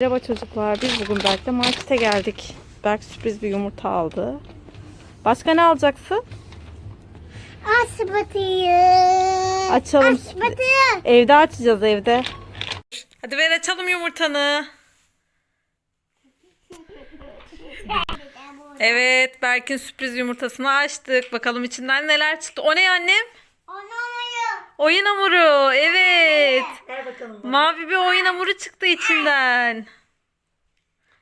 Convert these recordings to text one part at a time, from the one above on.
Merhaba çocuklar. Biz bugün Berk'le markete geldik. Berk sürpriz bir yumurta aldı. Başka ne alacaksın? Asbatıyı. Açalım. Asbatıyı. Evde açacağız evde. Hadi ver açalım yumurtanı. Evet Berk'in sürpriz yumurtasını açtık. Bakalım içinden neler çıktı. O ne annem? Oyun hamuru. Evet. Ver bakalım. bana. Mavi bir oyun hamuru çıktı içinden.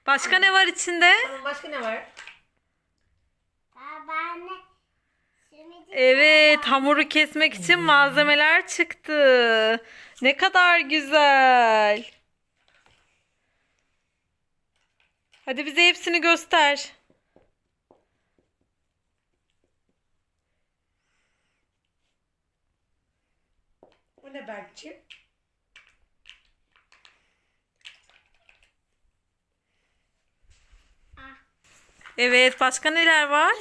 Başka ne var içinde? Başka ne var? Babaanne. Evet, hamuru kesmek için malzemeler çıktı. Ne kadar güzel. Hadi bize hepsini göster. O ne Berkçi? Evet, başka neler var?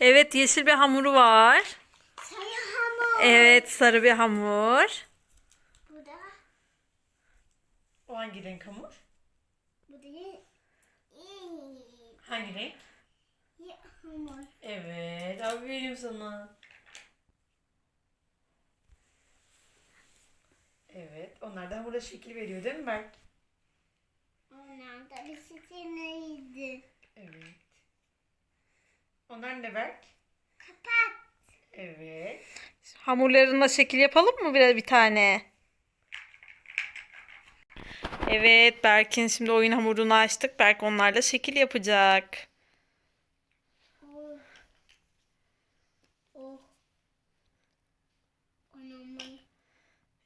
Evet, yeşil bir hamuru var. Sayı hamur. Evet, sarı bir hamur. Bu da. O hangi renk hamur? Bu iyi. Hangi renk? hamur. Evet. Aferin sana. Evet. Onlar da hamura şekil veriyor değil mi Berk? Onlar da bir sizinleydi. Evet. Onlar ne Berk? Kapat. Evet. Hamurlarına şekil yapalım mı bir, bir tane? Evet, Berk'in şimdi oyun hamurunu açtık. Berk onlarla şekil yapacak.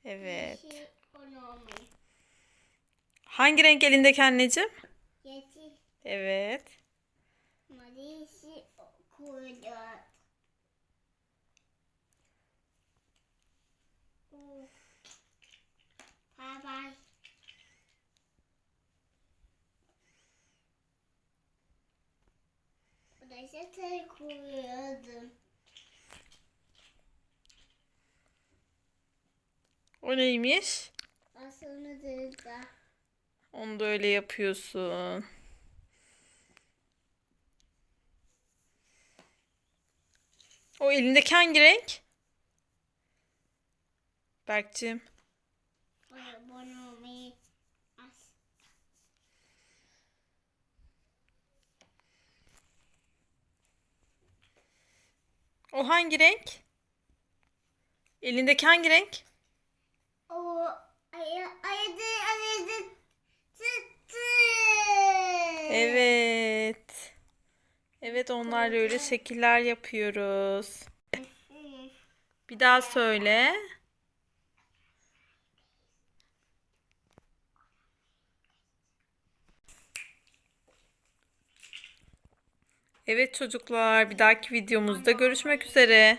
Evet. Hangi renk elindeki anneciğim? Yeşil. Evet. Bye bye. Burası tek koyuyordum. O neymiş? Aslında da Onu da öyle yapıyorsun. O elindeki hangi renk? Berk'cim. O hangi renk? Elindeki hangi renk? O ay aydı aydı çıktı. Evet. Evet onlarla öyle şekiller yapıyoruz. Bir daha söyle. Evet çocuklar bir dahaki videomuzda görüşmek üzere.